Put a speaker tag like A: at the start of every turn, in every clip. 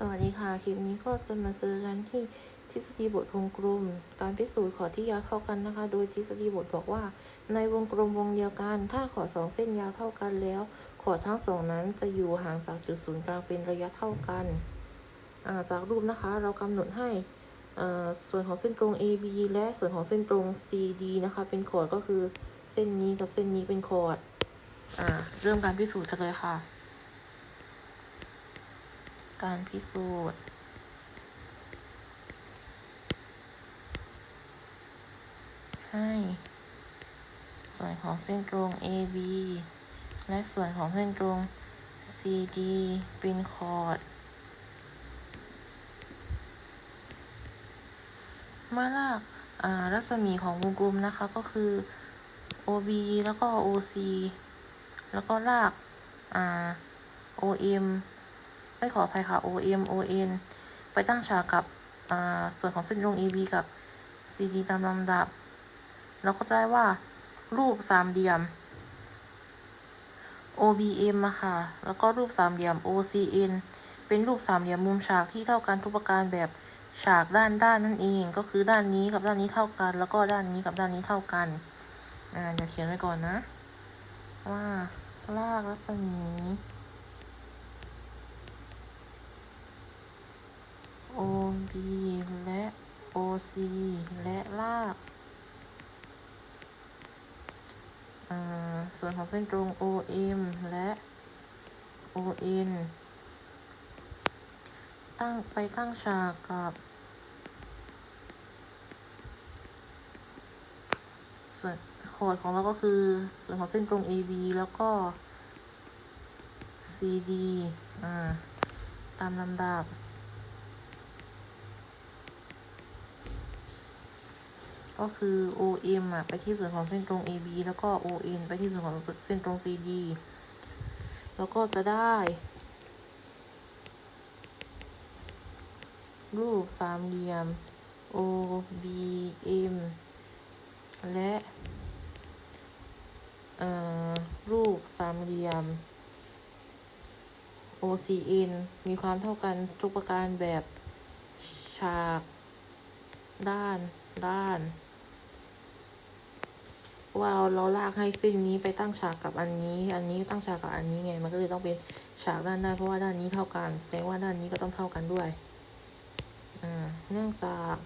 A: สวัสดีค่ะ คลิปนี้ก็จะมาเจอกันที่ทฤษฎีบทวงกลม การพิสูจน์ขอที่ยาวเท่ากันนะคะ โดยทฤษฎีบทบอกว่า ในวงกลมวงเดียวกัน ถ้าขอสองเส้นยาวเท่ากันแล้ว ขอทั้งสองนั้นจะอยู่ห่างจากจุดศูนย์กลางเป็นระยะเท่ากันาจากรูปนะคะ เรากำหนดให้ส่วนของเส้นตรง AB และส่วนของเส้นตรง CD นะคะ เป็นขอดก็คือเส้นนี้กับเส้นนี้เป็นขอดอเริ่มการพิสูจน์กันเลยค่ะ การพิสูจน์ให้ส่วนของเส้นตรง AB และส่วนของเส้นตรง CD เป็นคอร์ด เมื่อลากรัศมีของวงกลมนะคะก็คือ OB แล้วก็ OC แล้วก็ลากา OM ไม่ขออภัยค่ะ OM ON ไปตั้งฉากกับส่วนของเส้นตรง AB กับ CD ตามลำดับ เราก็จะได้ว่ารูปสามเหลี่ยม OBM อะค่ะ แล้วก็รูปสามเหลี่ยม OCN เป็นรูปสามเหลี่ยมมุมฉากที่เท่ากันทุกประการแบบฉากด้านด้านนั่นเอง ก็คือด้านนี้กับด้านนี้เท่ากัน แล้วก็ด้านนี้กับด้านนี้เท่ากัน อ่าเดี๋ยวเขียนไว้ก่อนนะ ว่าลากรัศมี OB และ OC และลากส่วนของเส้นตรง OM และ ON ตั้งไปตั้งฉากกับ ส่วนโคอร์ดของเราก็คือ ส่วนของเส้นตรง AB แล้วก็ CD อ่า ตามลำดับ ก็คือ OM อะไปที่ส่วนของเส้นตรง AB แล้วก็ ON ไปที่ส่วนของเส้นตรง CD แล้วก็จะได้ รูปสามเหลี่ยม OBM และรูปสามเหลี่ยม OCN มีความเท่ากันทุกประการแบบฉาก ด้าน ด้าน ว่าเราลากให้เส้นนี้ไปตั้งฉากกับอันนี้ อันนี้ตั้งฉากกับอันนี้ไง มันก็เลยต้องเป็นฉากด้านด้าเพราะว่าด้านนี้เท่ากันแสดงว่าด้านนี้ก็ต้องเท่ากันด้วยอ่าเนื่องจาก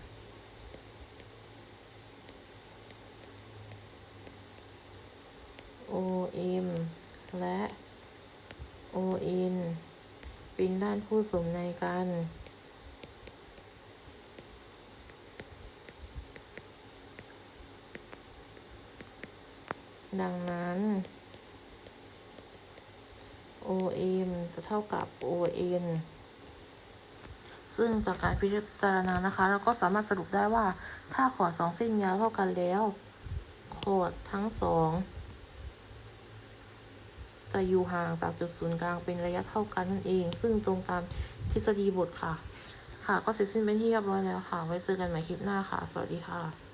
A: OM และ ON เป็นด้านคู่สมในกัน ดังนั้น OM จะเท่ากับ ON ซึ่งจากการพิจารณานะคะ เราก็สามารถสรุปได้ว่า ถ้าขอดสองเส้นยาวเท่ากันแล้วขอดทั้งสองจะอยู่ห่างจากจุดศูนย์กลางเป็นระยะเท่ากันนั่นเอง ซึ่งตรงตามทฤษฎีบทค่ะ ค่ะ ก็เสร็จสิ้นเป็นที่เรียบร้อยแล้วค่ะ ไว้เจอกันใหม่คลิปหน้าค่ะ สวัสดีค่ะ